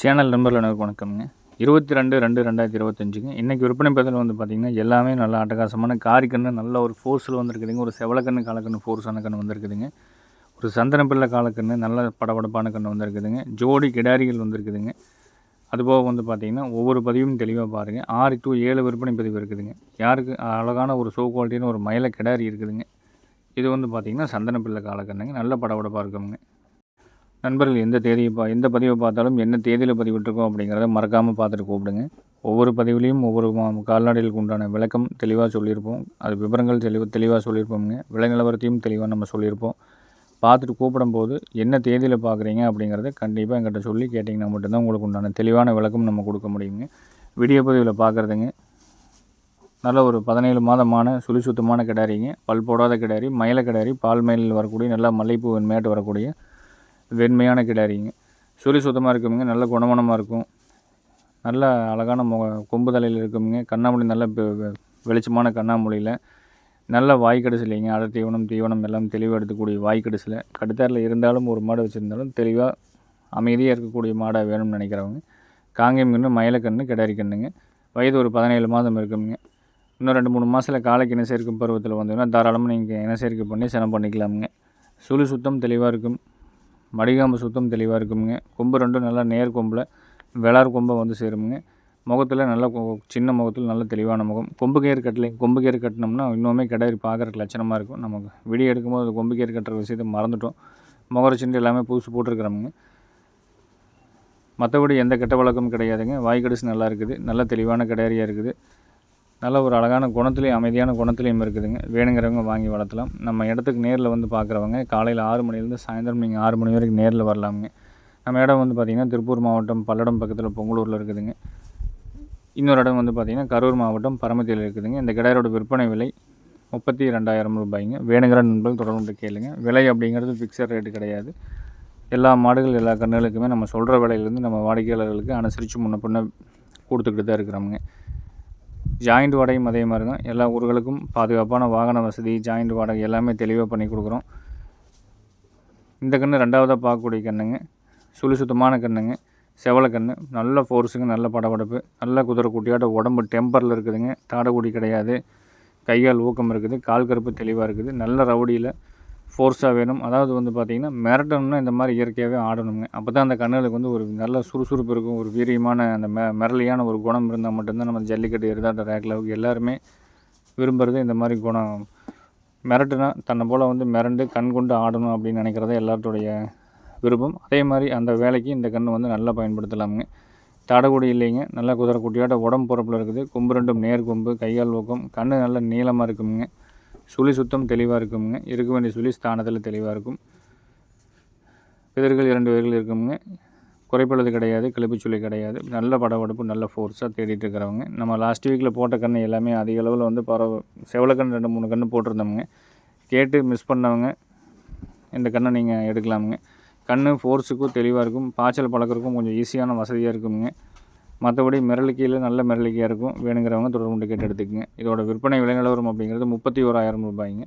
Channel நண்பர்கள் அனைவருக்கும் வணக்கம்ங்க. இருபத்தி ரெண்டு ரெண்டு ரெண்டாயிரத்தி இருபத்தஞ்சுங்க. இன்றைக்கி விற்பனை பதில் வந்து பார்த்திங்கன்னா எல்லாமே நல்லா அட்டகாசமான காரிக்கன்று நல்ல ஒரு ஃபோர்ஸில் வந்திருக்குதுங்க. ஒரு செவலக்கண்ணு காலக்கண்ணு ஃபோர்ஸான கன்று வந்திருக்குதுங்க. ஒரு சந்தன பிள்ளை காலக்கண்ணு நல்ல படபடப்பான கன்று வந்திருக்குதுங்க. ஜோடி கிடாரிகள் வந்திருக்குதுங்க. அதுபோக வந்து பார்த்திங்கன்னா ஒவ்வொரு பதிவும் தெளிவாக பாருங்கள் ஆறு டூ ஏழு விற்பனை பதிவு இருக்குதுங்க. யாருக்கு அழகான ஒரு ஷோ குவாலிட்டின்னு ஒரு மயில கிடாரி இருக்குதுங்க. இது வந்து பார்த்திங்கன்னா சந்தன பிள்ளை காலக்கண்ணுங்க நல்ல படபடப்பாக இருக்குங்க. நண்பர்கள் எந்த தேதியை பா எந்த பதிவை பார்த்தாலும் என்ன தேதியில் பதிவிட்டிருக்கோம் அப்படிங்கிறத மறக்காமல் பார்த்துட்டு கூப்பிடுங்க. ஒவ்வொரு பதிவுலேயும் ஒவ்வொரு மா- கால்நடைகளுக்கு உண்டான விளக்கம் தெளிவாக சொல்லியிருப்போம். அது விவரங்கள் தெளிவாக தெளிவாக சொல்லியிருப்போங்க விலை நிலவரத்தையும் தெளிவாக நம்ம சொல்லியிருப்போம். பார்த்துட்டு கூப்பிடும்போது என்ன தேதியில் பார்க்குறீங்க அப்படிங்கிறத கண்டிப்பாக எங்கிட்ட சொல்லி கேட்டிங்கன்னா மட்டும்தான் உங்களுக்கு உண்டான தெளிவான விளக்கம் நம்ம கொடுக்க முடியுங்க. வீடியோ பதிவில் பார்க்குறதுங்க. நல்ல ஒரு பதினேழு மாதமான சுழி சுத்தமான கிடாரிங்க. பல் போடாத கிடாரி மயில கிடாரி பால் மயிலில் வரக்கூடிய நல்லா மல்லிகைப்பூ மேட்டு வரக்கூடிய வெண்மையான கிடாரிங்க. சுழி சுத்தமாக இருக்குமுங்க. நல்ல குணமனமாக இருக்கும். நல்ல அழகான முக கொம்பு தலையில் இருக்குமுங்க. கண்ணாமூலி நல்ல வெளிச்சமான கண்ணாமூலியில் நல்ல வாய் கடிசிலைங்க தீவனம் தீவனம் எல்லாம் தெளிவாக எடுத்துக்கூடிய வாய் கடிசில் கடுத்தாரில் இருந்தாலும் ஒரு மாடு வச்சுருந்தாலும் தெளிவாக அமைதியாக இருக்கக்கூடிய மாடாக வேணும்னு நினைக்கிறவங்க. காங்கேயம் கன்று மயிலக்கன்று கிடாரி கண்ணுங்க வயது ஒரு பதினேழு மாதம் இருக்குங்க இன்னும் ரெண்டு மூணு மாதத்தில் காலைக்கு இன சேர்க்கும் பருவத்தில் வந்தீங்கன்னா தாராளமாக நீங்கள் இன சேர்க்கை பண்ணி சினம் பண்ணிக்கலாமுங்க. சுழி சுத்தம் தெளிவாக இருக்கும். மடிகாம்பு சுத்தம் தெளிவாக இருக்குமுங்க. கொம்பு ரெண்டும் நல்லா நேர் கொம்பில் விளார் கொம்பை வந்து சேருமுங்க. முகத்தில் நல்ல சின்ன முகத்தில் நல்ல தெளிவான முகம். கொம்பு கேர் கட்டலை கொம்பு கயிறு கட்டினோம்னா இன்னுமே கிடாரி பார்க்குறக்கு லட்சணமாக இருக்கும். நமக்கு விடிய எடுக்கும்போது அது கொம்பு கேர் கட்டுற விஷயத்தை மறந்துட்டோம். முகர சிண்டு எல்லாமே புதுசு போட்டிருக்கிறோமுங்க. மற்றபடி எந்த கெட்ட வழக்கமும் கிடையாதுங்க. வாய்க்கடிசு நல்லா இருக்குது. நல்ல தெளிவான கிடாரியாக இருக்குது. நல்ல ஒரு அழகான குணத்துலேயும் அமைதியான குணத்துலேயும் இருக்குதுங்க. வேணுங்கிறவங்க வாங்கி வளர்த்தலாம். நம்ம இடத்துக்கு நேரில் வந்து பார்க்குறவங்க காலையில் ஆறு மணிலேருந்து சாயந்தரம் நீங்கள் ஆறு மணி வரைக்கும் நேரில் வரலாமுங்க. நம்ம இடம் வந்து பார்த்திங்கன்னா திருப்பூர் மாவட்டம் பல்லடம் பக்கத்தில் பொங்கலூரில் இருக்குதுங்க. இன்னொரு இடம் வந்து பார்த்திங்கன்னா கரூர் மாவட்டம் பரமத்தியில் இருக்குதுங்க. இந்த கிடையரோட விற்பனை விலை முப்பத்தி ரெண்டாயிரம் ரூபாய்ங்க. வேணுங்கிற நண்பர்கள் தொடர்ந்து கேளுங்க. விலை அப்படிங்கிறது ஃபிக்ஸட் ரேட்டு கிடையாது. எல்லா மாடுகள் எல்லா கன்றுகளுக்குமே நம்ம சொல்கிற விலையிலேருந்து நம்ம வாடிக்கையாளர்களுக்கு அனுசரித்து முன்ன பின்ன கொடுத்துக்கிட்டு தான் இருக்கிறோமுங்க. ஜாயிண்ட் வாடகையும் அதே மாதிரி தான். எல்லா ஊர்களுக்கும் பாதுகாப்பான வாகன வசதி ஜாயிண்ட் வாடகை எல்லாமே தெளிவாக பண்ணி கொடுக்குறோம். இந்த கன்று ரெண்டாவதாக பார்க்கக்கூடிய கண்ணுங்க. சுழி சுத்தமான கண்ணுங்க. செவலக்கன்று நல்ல ஃபோர்ஸுங்க நல்ல படபடப்பு. நல்ல குதிரை குட்டியாட்ட உடம்பு டெம்பரில் இருக்குதுங்க. தாடகுடி கிடையாது. கையால் ஊக்கம் இருக்குது. கால் கருப்பு தெளிவாக இருக்குது. நல்ல ரவுடியில் ஃபோர்ஸாக வேணும். அதாவது வந்து பார்த்திங்கன்னா மிரட்டணும்னா இந்த மாதிரி இயற்கையாகவே ஆடணுங்க அப்போ தான் அந்த கண்ணுகளுக்கு வந்து ஒரு நல்ல சுறுசுறுப்பு இருக்கும். ஒரு வீரியமான அந்த மெ மிரளியான ஒரு குணம் இருந்தால் மட்டும்தான் நம்ம ஜல்லிக்கட்டு எரிதாட்ட ரேக்கில் எல்லாருமே விரும்புகிறது இந்த மாதிரி குணம். மிரட்டுனா தன்னை போல் வந்து மிரண்டு கண் கொண்டு ஆடணும் அப்படின்னு நினைக்கிறத எல்லாத்துடைய விருப்பம். அதே மாதிரி அந்த வேலைக்கு இந்த கன்று வந்து நல்லா பயன்படுத்தலாமுங்க. தடகுடி இல்லைங்க. நல்லா குதிரை குட்டியாட்ட உடம்பு பொறப்பில் இருக்குது. கொம்பு ரெண்டும் நேர் கொம்பு கையால் ஊக்கம் கண் நல்ல நீளமாக இருக்குங்க சுழி சுத்தம் தெளிவாக இருக்குமுங்க. இருக்க வேண்டிய சுழி ஸ்தானத்தில் தெளிவாக இருக்கும். பிதர்கள் இரண்டு பேர்கள் இருக்குங்க குறைப்பளது கிடையாது கிளப்பு சுழி கிடையாது. நல்ல படபடப்பு நல்ல ஃபோர்ஸாக தேடிட்டு இருக்கிறவங்க. நம்ம லாஸ்ட் வீக்கில் போட்ட கன்று எல்லாமே அதிக அளவில் வந்து பரவ செவலக்கன்று ரெண்டு மூணு கன்று போட்டிருந்தோமுங்க. கேட்டு மிஸ் பண்ணவங்க இந்த கண்ணை நீங்கள் எடுக்கலாமுங்க. கண் ஃபோர்ஸுக்கும் தெளிவாக இருக்கும். பாய்ச்சல் பழக்கிறதுக்கும் கொஞ்சம் ஈஸியான வசதியாக இருக்குங்க மற்றபடி மிரளிக்கையில் நல்ல மிரளிக்கையாக இருக்கும். வேணுங்கிறவங்க தொடர்பு கொண்டு கேட்டு எடுத்துக்கங்க. இதோட விற்பனை விலை நிலவரம் அப்படிங்கிறது முப்பத்தி ஓராயிரம் ரூபாய்ங்க.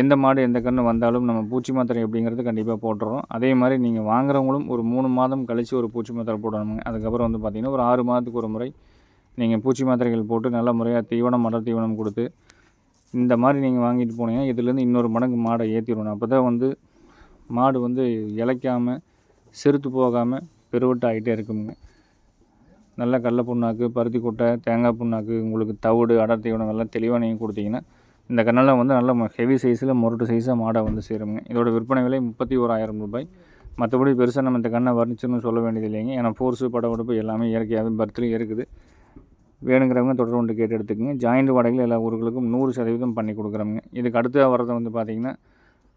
எந்த மாடு எந்த கன்று வந்தாலும் நம்ம பூச்சி மாத்திரை அப்படிங்கிறது கண்டிப்பாக போட்டுறோம். அதே மாதிரி நீங்கள் வாங்குறவங்களும் ஒரு மூணு மாதம் கழித்து ஒரு பூச்சி மாத்திரை போடணுங்க. அதுக்கப்புறம் வந்து பார்த்திங்கன்னா ஒரு ஆறு மாதத்துக்கு ஒரு முறை நீங்கள் பூச்சி மாத்திரைகள் போட்டு நல்ல முறையாக தீவனம் மடர் தீவனம் கொடுத்து இந்த மாதிரி நீங்கள் வாங்கிட்டு போனீங்கன்னா இதுலேருந்து இன்னொரு மடங்கு மாடை ஏற்றிடணும் அப்போ தான் வந்து மாடு வந்து இழைக்காமல் செருத்து போகாமல் பெருவட்டாகிட்டே இருக்குங்க. நல்ல கடல புண்ணாக்கு பருத்தி கொட்டை தேங்காய் புண்ணாக்கு உங்களுக்கு தவிடு அடர் தீவனம் தெளிவாக நீங்கள் கொடுத்தீங்கன்னா இந்த கண்ணெல்லாம் வந்து நல்ல ஹெவி சைஸில் முரட்டு சைஸாக மாடை வந்து சேருங்க. இதோட விற்பனை விலை முப்பத்தி ஓராயிரம் ரூபாய். மற்றபடி பெருசாக நம்ம இந்த கண்ணை வர்ணிச்சுன்னு சொல்ல வேண்டியது இல்லைங்க. ஏன்னா ஃபோர்ஸு படவெடுப்பு எல்லாமே இயற்கையாகவே பர்த்லேயும் இருக்குது. வேணுங்கிறவங்க தொடர்பு கொண்டு கேட்டு எடுத்துக்கங்க. ஜாயிண்ட் வாடகையில் எல்லா ஊர்களுக்கும் நூறு சதவீதம் பண்ணி கொடுக்குறோங்க இதுக்கு அடுத்து வரது வந்து பார்த்திங்கன்னா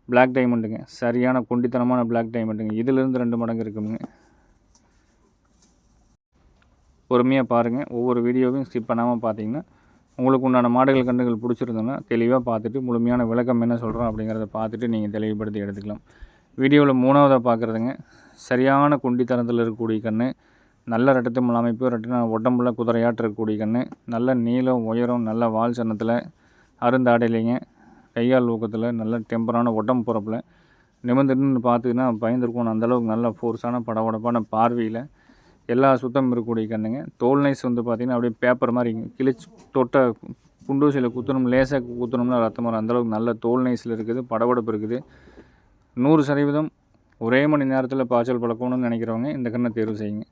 பிளாக் டைமண்டுங்க சரியான குண்டித்தனமான பிளாக் டைமண்டுங்க இதிலிருந்து ரெண்டு மடங்கு இருக்குங்க பொறுமையாக பாருங்கள் ஒவ்வொரு வீடியோவையும் ஸ்கிப் பண்ணாமல் பார்த்தீங்கன்னா உங்களுக்கு உண்டான மாடுகள் கண்டுகள் பிடிச்சிருந்தோன்னா தெளிவாக பார்த்துட்டு முழுமையான விளக்கம் என்ன சொல்கிறோம் அப்படிங்கிறத பார்த்துட்டு நீங்கள் தெளிவுபடுத்தி எடுத்துக்கலாம். வீடியோவில் மூணாவதாக பார்க்குறதுங்க சரியான குண்டித்தனத்தில் இருக்கக்கூடிய கன்று நல்ல ரெட்டத்தமிழ் அமைப்பு ரெட்டின உடம்புல குதிரையாட்டு இருக்கக்கூடிய கன்று நல்ல நீளம் உயரம் நல்ல வால் சன்னத்தில் அருந்தாடையிலைங்க கையால் ஊக்கத்தில் நல்ல டெம்பரான உடம்பு பொறப்பில் நிமிர்ந்து நின்று பார்த்துக்கினா பயந்துருக்கும் அந்தளவுக்கு நல்ல ஃபோர்ஸான படபடப்பான பார்வையில் எல்லா சுத்தம் இருக்கக்கூடிய கண்ணுங்க. தோல் நைஸ் வந்து பார்த்திங்கன்னா அப்படியே பேப்பர் மாதிரி கிழிச்சு தொட்ட குண்டூசியில் குத்தணும் லேசாக குத்தணும்னா ரத்தம் வரும். அந்தளவுக்கு நல்ல தோல் நைஸில் இருக்குது படபடப்பு இருக்குது. நூறு சதவீதம் ஒரே மணி நேரத்தில் பாய்ச்சல் பழக்கணும்னு நினைக்கிறவங்க இந்த கண்ணை தேர்வு செய்யுங்க.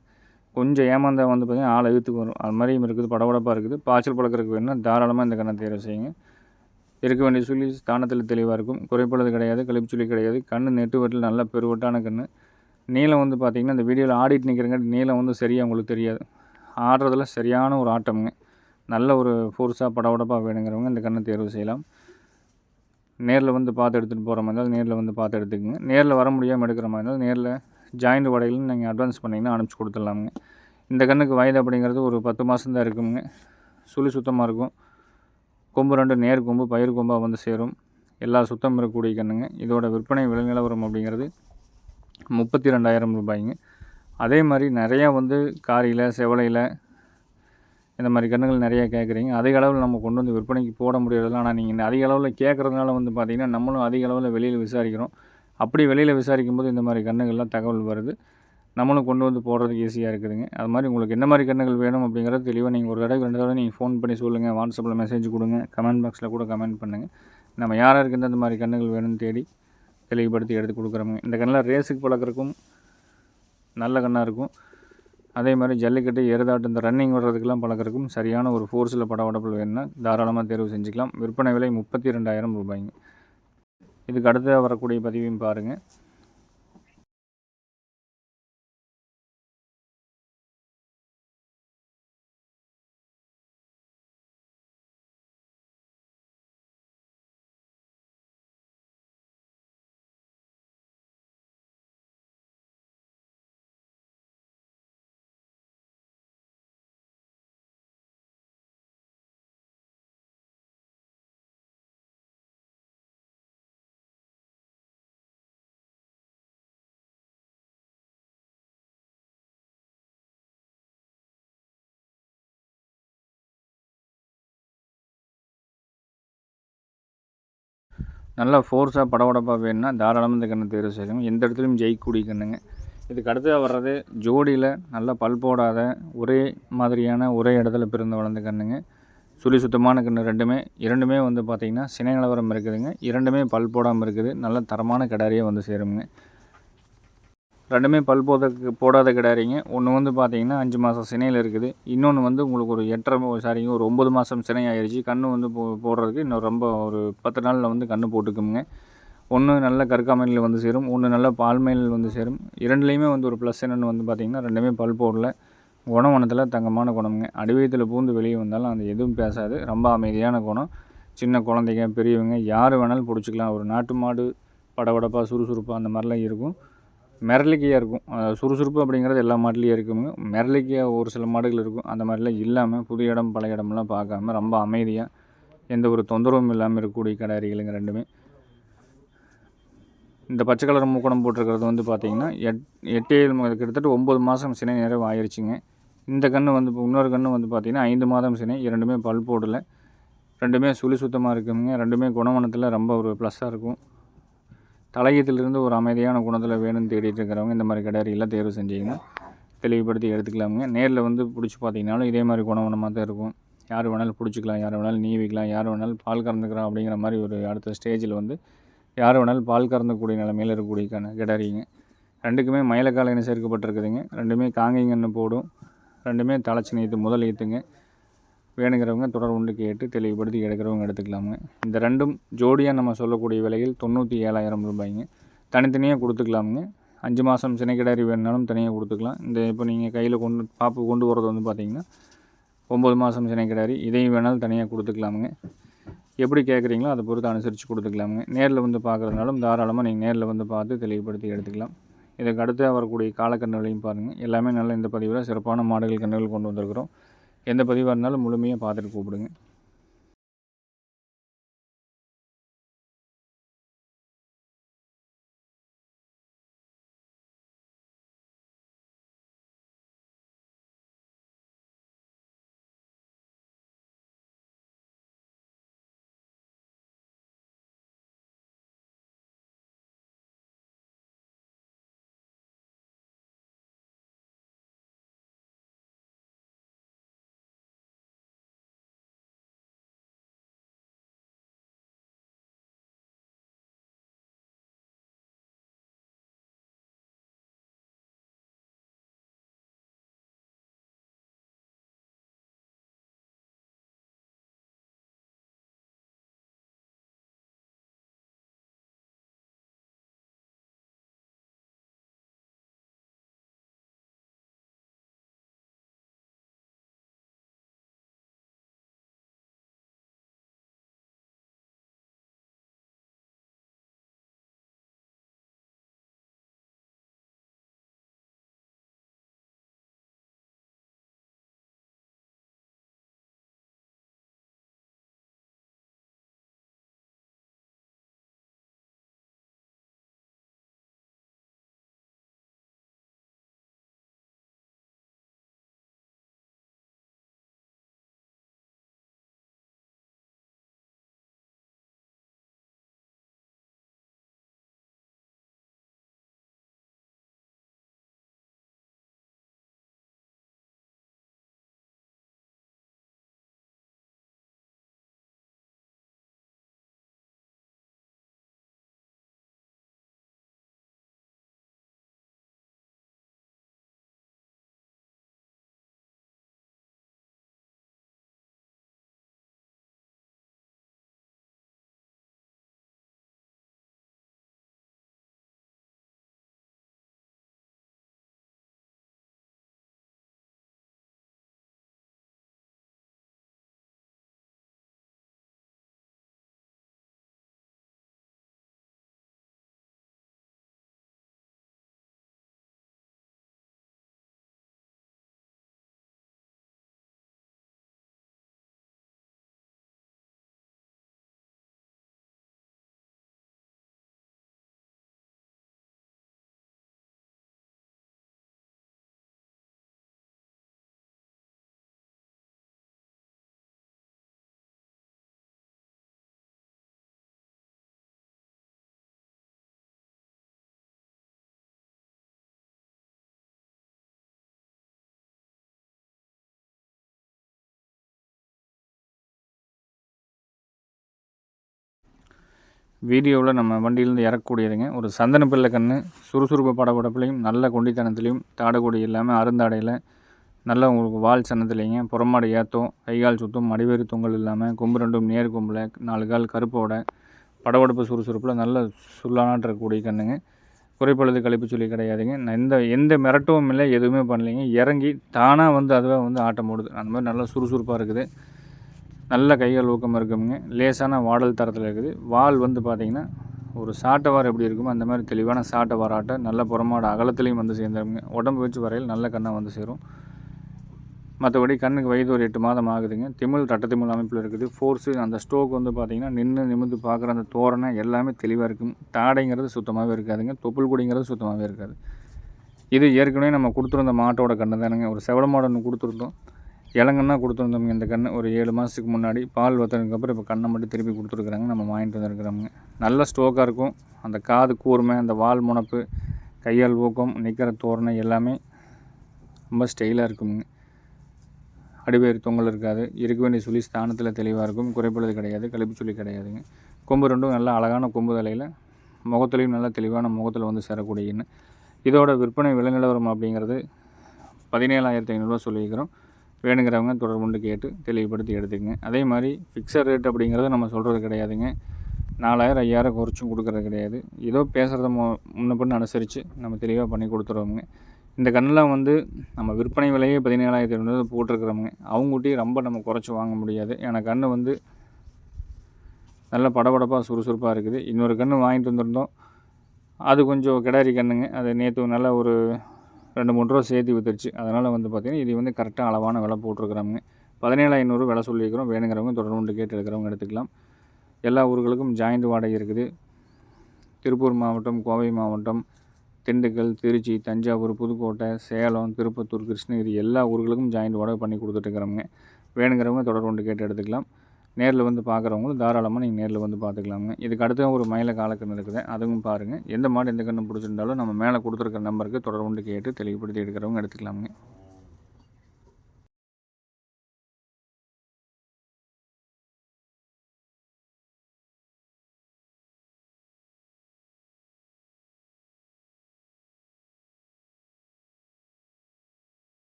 கொஞ்சம் ஏமாந்தா வந்து பார்த்திங்கன்னா ஆளை இழுத்துக்கு வரும். அது மாதிரியும் இருக்குது படபடப்பாக இருக்குது. பாய்ச்சல் பழக்கிறதுக்கு வேணும்னா தாராளமாக இந்த கண்ணை தேர்வு செய்யுங்க. இருக்க வேண்டிய சொல்லி ஸ்தானத்தில் தெளிவாக இருக்கும். குறைப்பளது கிடையாது கழிப்பு சொல்லி கிடையாது. கண் நெட்டு வட்டில் நல்ல பெருவட்டான கண் நீளம் வந்து பார்த்திங்கன்னா இந்த வீடியோவில் ஆடிட்டு நிற்கிறங்காட்டி நீளம் வந்து சரியாக உங்களுக்கு தெரியாது. ஆடுறதுல சரியான ஒரு ஆட்டம்ங்க. நல்ல ஒரு ஃபோர்ஸாக படபடப்பாக வேணுங்கிறவங்க இந்த கண்ணை தேர்வு செய்யலாம். நேரில் வந்து பார்த்து எடுத்துகிட்டு போகிற மாதிரி இருந்தால் நேரில் வந்து பார்த்து எடுத்துக்கோங்க. நேரில் வர முடியாமல் எடுக்கிற மாதிரி இருந்தால் நேரில் ஜாயிண்ட் உடையிலும் நீங்கள் அட்வான்ஸ் பண்ணிங்கன்னா அனுப்பிச்சி கொடுத்துடலாமுங்க. இந்த கண்ணுக்கு வயது அப்படிங்கிறது ஒரு பத்து மாதம் தான் இருக்குங்க. சுழி சுத்தமாக இருக்கும். கொம்பு ரெண்டு நேர் கொம்பு பயிர் கொம்பாக வந்து சேரும். எல்லா சுத்தம் இருக்கக்கூடிய கண்ணுங்க. இதோட விற்பனை விலை நிலவரம் அப்படிங்கிறது முப்பத்தி ரெண்டாயிரம் ரூபாய்ங்க. அதே மாதிரி நிறையா வந்து காரியில் செவலையில் இந்த மாதிரி கன்றுகள் நிறையா கேட்குறீங்க. அதிக அளவில் நம்ம கொண்டு வந்து விற்பனைக்கு போட முடியறதில்ல. ஆனால் நீங்கள் அதிக அளவில் கேட்குறதுனால வந்து பார்த்திங்கன்னா நம்மளும் அதிக அளவில் வெளியில் விசாரிக்கிறோம். அப்படி வெளியில் விசாரிக்கும் போது இந்த மாதிரி கன்றுகள்லாம் தகவல் வருது. நம்மளும் கொண்டு வந்து போடுறதுக்கு ஈஸியாக இருக்குதுங்க. அது மாதிரி உங்களுக்கு என்ன மாதிரி கன்றுகள் வேணும் அப்படிங்கிறது தெளிவாக நீங்கள் ஒரு தடவை ரெண்டு தடவை நீங்கள் ஃபோன் பண்ணி சொல்லுங்கள் வாட்ஸ்அப்பில் மெசேஜ் கொடுங்க. கமெண்ட் பாக்ஸில் கூட கமெண்ட் பண்ணுங்கள் நம்ம யார் யாருக்கு இந்த மாதிரி கன்றுகள் வேணும்னு தேடி தெளிவுபடுத்தி எடுத்து கொடுக்குறோங்க இந்த கண்ணில் ரேஸுக்கு பழக்கிறக்கும் நல்ல கண்ணாக இருக்கும். அதே மாதிரி ஜல்லிக்கட்டு எருதாட்டு இந்த ரன்னிங் விடுறதுக்கெல்லாம் பழக்கிறக்கும் சரியான ஒரு ஃபோர்ஸில் படவடப்பில் வேணும்னா தாராளமாக தேர்வு செஞ்சுக்கலாம். விற்பனை விலை முப்பத்தி ரெண்டாயிரம் ரூபாய்ங்க. இதுக்கு அடுத்து வரக்கூடிய பதிவையும் பாருங்கள் நல்லா ஃபோர்ஸாக படபடப்பாக வேணும்னா தாராளமாக இந்த கண்ணை தேர்வு செய்யணும் எந்த இடத்துலையும் ஜெயிக்கக்கூடிய கண்ணுங்க இதுக்கு அடுத்ததாக வர்றது ஜோடியில் நல்லா பல் போடாத ஒரே மாதிரியான ஒரே இடத்துல பிறந்து வளர்ந்த கண்ணுங்க சுழி சுத்தமான கன்று ரெண்டுமே. இரண்டுமே வந்து பார்த்திங்கன்னா சினை நிலவரம் இருக்குதுங்க. இரண்டுமே பல் போடாமல் இருக்குது. நல்ல தரமான கிடாரியே வந்து சேருங்க ரெண்டுமே பல் போத போடாத கிடாரிங்க ஒன்று வந்து பார்த்தீங்கன்னா அஞ்சு மாதம் சினையில் இருக்குது. இன்னொன்று வந்து உங்களுக்கு ஒரு எட்டரை சாரிங்க ஒரு ஒம்பது மாதம் சினை ஆயிடுச்சு கன்று வந்து போ போடுறதுக்கு இன்னும் ரொம்ப ஒரு பத்து நாளில் வந்து கன்று போட்டுக்குங்க. ஒன்று நல்ல கற்காமையில் வந்து சேரும். ஒன்று நல்ல பால்மையில் வந்து சேரும். இரண்டுலேயுமே வந்து ஒரு ப்ளஸ் என்னென்னு வந்து பார்த்திங்கன்னா ரெண்டுமே பல் போடல. குணவனத்தில் தங்கமான குணம்ங்க. அடிவயத்தில் பூந்து வெளியே வந்தாலும் அந்த எதுவும் பேசாது. ரொம்ப அமைதியான குணம். சின்ன குழந்தைங்க பெரியவங்க யார் வேணாலும் பிடிச்சிக்கலாம். ஒரு நாட்டு மாடு படபடப்பாக சுறுசுறுப்பாக அந்த மாதிரிலாம் இருக்கும். மிரளிக்கையாக இருக்கும். சுறுசுறுப்பு அப்படிங்கிறது எல்லா மாட்டிலையும் இருக்குங்க மிரளிக்கையாக ஒரு சில மாடுகள் இருக்கும். அந்த மாதிரிலாம் இல்லாமல் புது இடம் பழைய இடம்லாம் பார்க்காம ரொம்ப அமைதியாக எந்த ஒரு தொந்தரவும் இல்லாமல் இருக்கக்கூடிய கடாரிகளுங்க ரெண்டுமே. இந்த பச்சை கலர் மூக்கணம் போட்டிருக்கிறது வந்து பார்த்திங்கன்னா எட் எட்டே கிட்டத்தட்ட ஒம்பது மாதம் சினை நிறைவு ஆயிடுச்சுங்க இந்த கன்று வந்து இன்னொரு கன்று வந்து பார்த்திங்கன்னா ஐந்து மாதம் சினை இரண்டுமே பல் போடலை. ரெண்டுமே சுழி சுத்தமாக இருக்குங்க. ரெண்டுமே குணவனத்தில் ரொம்ப ஒரு ப்ளஸ்ஸாக இருக்கும். தலையத்திலிருந்து ஒரு அமைதியான குணத்தில் வேணும்னு தேடிட்டு இருக்கிறவங்க இந்த மாதிரி கடாரியெல்லாம் தேர்வு செஞ்சிங்கன்னா தெளிவுபடுத்தி எடுத்துக்கலாமுங்க. நேரில் வந்து பிடிச்சி பார்த்தீங்கனாலும் இதே மாதிரி குணவனமாக தான் இருக்கும். யார் வேணாலும் பிடிச்சிக்கலாம் யார் வேணாலும் நீவிக்கலாம் யார் வேணாலும் பால் கறந்துக்கிறோம் அப்படிங்கிற மாதிரி ஒரு அடுத்த ஸ்டேஜில் வந்து யார் வேணாலும் பால் கறந்தக்கூடிய நிலைமையில் இருக்கக்கூடிய கிடறிங்க ரெண்டுக்குமே மயிலக்கால சேர்க்கப்பட்டிருக்குதுங்க. ரெண்டுமே காங்கைங்கன்னு போடும். ரெண்டுமே தலைச்சி நீத்து முதல் ஈத்துங்க வேணுங்கிறவங்க தொடர் உண்டு கேட்டு தெளிவுபடுத்தி எடுக்கிறவங்க எடுத்துக்கலாமுங்க இந்த ரெண்டும் ஜோடியாக நம்ம சொல்லக்கூடிய விலையில் தொண்ணூற்றி ஏழாயிரம் ரூபாய்ங்க. தனித்தனியாக கொடுத்துக்கலாமுங்க. அஞ்சு மாதம் சினைக்கிடாரி வேணுனாலும் தனியாக கொடுத்துக்கலாம். இந்த இப்போ நீங்கள் கையில் கொண்டு பாப்பு கொண்டு போகிறது வந்து பார்த்திங்கன்னா ஒம்பது மாதம் சினைக்கிடாரி இதையும் வேணாலும் தனியாக கொடுத்துக்கலாமுங்க. எப்படி கேட்குறீங்களோ அதை பொறுத்து அனுசரித்து கொடுத்துக்கலாமுங்க. நேரில் வந்து பார்க்குறதுனாலும் தாராளமாக நீங்கள் நேரில் வந்து பார்த்து தெளிவுபடுத்தி எடுத்துக்கலாம். இதுக்கு அடுத்து வரக்கூடிய காலக்கண்ணுகளையும் பாருங்கள் எல்லாமே நல்ல இந்த பதிவில் சிறப்பான மாடுகள் கண்ணுகள் கொண்டு வந்திருக்கிறோம். எந்த பதிவாக இருந்தாலும் முழுமையாக பார்த்துட்டு கூப்பிடுங்க. வீடியோவில் நம்ம வண்டியிலேருந்து இறக்கக்கூடியதுங்க. ஒரு சந்தன பிள்ளை கன்று சுறுசுறுப்பு படப்படப்புலையும் நல்ல கொண்டித்தனத்துலேயும் தாடக்கூடிய இல்லாமல் அருந்தாடையில் நல்ல உங்களுக்கு வால் சன்னத்துலேங்க புறமாடு ஏற்றும் கைகால் சுத்தம் மடிவேறு தொங்கல் இல்லாமல் கொம்பு ரெண்டும் நேர் கொம்பில் நாலு கால் கருப்போட படபடப்பு சுறுசுறுப்பில் நல்ல சுல்லானாட்டு இருக்கக்கூடிய கண்ணுங்க. குறைப்பழுது கழிப்பு சொல்லி கிடையாதுங்க. நான் எந்த எந்த மிரட்டவும் இல்லை எதுவுமே பண்ணலைங்க. இறங்கி தானாக வந்து அதுவே வந்து ஆட்டம் போடுது. அந்த மாதிரி நல்லா சுறுசுறுப்பாக இருக்குது. நல்ல கைகள் ஊக்கம் இருக்குங்க லேசான வாடல் தரத்தில் இருக்குது. வால் வந்து பார்த்திங்கன்னா ஒரு சாட்டவார் எப்படி இருக்குமோ அந்த மாதிரி தெளிவான சாட்டவார் ஆட்டை நல்ல புறமாட அகலத்துலேயும் வந்து சேர்ந்துருங்க உடம்பு வச்சு வரையில் நல்ல கண்ணாக வந்து சேரும். மற்றபடி கண்ணுக்கு வயது ஒரு எட்டு மாதம் ஆகுதுங்க. திமிழ் ரட்ட திமிழ் அமைப்பில் இருக்குது. ஃபோர்ஸு அந்த ஸ்டோக் வந்து பார்த்திங்கன்னா நின்று நிமிந்து பார்க்குற அந்த தோரணை எல்லாமே தெளிவாக இருக்கும். தாடைங்கிறது சுத்தமாகவே இருக்காதுங்க. தொப்புள் கொடிங்கிறது சுத்தமாகவே இருக்காது. இது ஏற்கனவே நம்ம கொடுத்துருந்த மாட்டோட கண்ணு தானுங்க. ஒரு செவல மாடு ஒன்று கொடுத்துருந்தோம். இளங்கன்னா கொடுத்துருந்தோம் இந்த கண்ணு. ஒரு ஏழு மாதத்துக்கு முன்னாடி பால் வத்ததுக்கப்புறம் இப்போ கண்ணை மட்டும் திருப்பி கொடுத்துருக்குறாங்க. நம்ம வாங்கிட்டு வந்துருக்குறோங்க நல்ல ஸ்டோக்காக இருக்கும். அந்த காது கூர்மை அந்த வால் முனப்பு கையால் ஊக்கம் நிற்கிற தோரணை எல்லாமே ரொம்ப ஸ்டைலாக இருக்குங்க. அடிவேறு தொங்கல் இருக்காது. இருக்க வேண்டிய சுழி ஸ்தானத்தில் தெளிவாக இருக்கும். குறைப்படுது கிடையாது. கழிப்பு சுழி கிடையாதுங்க. கொம்பு ரெண்டும் நல்லா அழகான கொம்பு தலையில் முகத்துலேயும் நல்லா தெளிவான முகத்தில் வந்து சேரக்கூடியன்னு இதோட விற்பனை விலை நிலவரம் அப்படிங்கிறது பதினேழாயிரத்தி ஐநூறுரூவா சொல்லியிருக்கிறோம். வேணுங்கிறவங்க தொடர்பு கொண்டு கேட்டு தெளிவுபடுத்தி எடுத்துக்கங்க. அதே மாதிரி ஃபிக்ஸட் ரேட் அப்படிங்கிறது நம்ம சொல்கிறது கிடையாதுங்க. நாலாயிரம் ஐயாயிரம் குறைச்சும் கொடுக்குறது கிடையாது. ஏதோ பேசுகிறத மு முன்ன பின்னு அனுசரித்து நம்ம தெளிவாக பண்ணி கொடுத்துருவோங்க இந்த கண்ணெலாம் வந்து நம்ம விற்பனை விலையே பதினேழாயிரத்தி ஐநூறு போட்டிருக்கிறவங்க அவங்ககிட்டயும் ரொம்ப நம்ம குறைச்சி வாங்க முடியாது. ஏன்னா கன்று வந்து நல்ல படபடப்பாக சுறுசுறுப்பாக இருக்குது. இன்னொரு கன்று வாங்கிட்டு வந்திருந்தோம். அது கொஞ்சம் கிடாரி கண்ணுங்க. அது நேற்று நல்ல ஒரு ரெண்டு மூணு ரூபா சேர்த்து வித்துருச்சு. அதனால் வந்து பார்த்திங்கன்னா இது வந்து கரெக்டாக அளவான விலை போட்டிருக்கிறாங்க. பதினேழு ஐநூறு விலை சொல்லியிருக்கிறோம். வேணுங்கிறவங்க தொடர்ந்து கேட்டு எடுக்கிறவங்க எடுத்துக்கலாம். எல்லா ஊர்களுக்கும் ஜாயிண்ட் வாடகை இருக்குது. திருப்பூர் மாவட்டம் கோவை மாவட்டம் திண்டுக்கல் திருச்சி தஞ்சாவூர் புதுக்கோட்டை சேலம் திருப்பத்தூர் கிருஷ்ணகிரி எல்லா ஊர்களுக்கும் ஜாயிண்ட் வாடகை பண்ணி கொடுத்துட்ருக்குறோங்க வேணுங்கிறவங்க தொடர்பு கொண்டு கேட்டு எடுத்துக்கலாம். நேரில் வந்து பார்க்குறவங்களும் தாராளமாக நீங்கள் நேரில் வந்து பார்த்துக்கலாங்க இதுக்கு அடுத்த ஒரு மயில காலக்கன்று இருக்குது. அதுவும் பாருங்கள் எந்த மாடு எந்த கண்ணு பிடிச்சிருந்தாலும் நம்ம மேலே கொடுத்துருக்க நம்பருக்கு தொடர்புண்டு கேட்டு தெளிவுபடுத்தி எடுக்கிறவங்க எடுத்துக்கலாமுங்க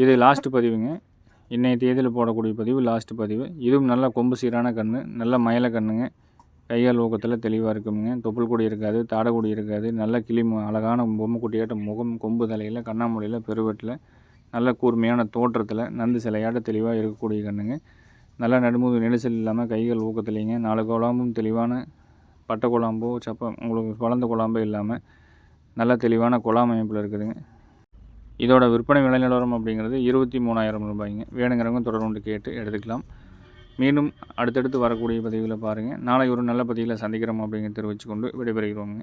இது லாஸ்ட்டு பதிவுங்க. இன்றைய தேதியில் போடக்கூடிய பதிவு லாஸ்ட்டு பதிவு. இதுவும் நல்ல கொம்பு சீரான கன்று நல்ல மயில கண்ணுங்க. கையால் ஊக்கத்தில் தெளிவாக இருக்குங்க தொப்புள் கொடி இருக்காது தாடைக்குடி இருக்காது. நல்ல கிளி அழகான பொம்மை குட்டியாட்ட முகம் கொம்பு தலையில் கண்ணாமூலையில் பெருவெட்டில் நல்ல கூர்மையான தோற்றத்தில் நந்து சிலையாட்ட தெளிவாக இருக்கக்கூடிய கண்ணுங்க. நல்லா நடுமுது நெரிசல் இல்லாமல் கைகள் ஊக்கத்துலேங்க. நாலு குழம்பும் தெளிவான பட்டை குழம்போ சப்ப உங்களுக்கு வளர்ந்த குழம்போ இல்லாமல் நல்ல தெளிவான குழாம் அமைப்பில் இருக்குதுங்க. இதோட விற்பனை விலை நிலவரம் அப்படிங்கிறது இருபத்தி மூணாயிரம் ரூபாய்ங்க. வேணுங்கிறவங்க தொடர்ந்து கேட்டு எடுத்துக்கலாம். மீண்டும் அடுத்தடுத்து வரக்கூடிய பதிவில் பாருங்கள் நாளை ஒரு நல்ல பதிவில் சந்திக்கிறோம் அப்படிங்கிறத தெரிவித்துக்கொண்டு விடைபெறுகிறோங்க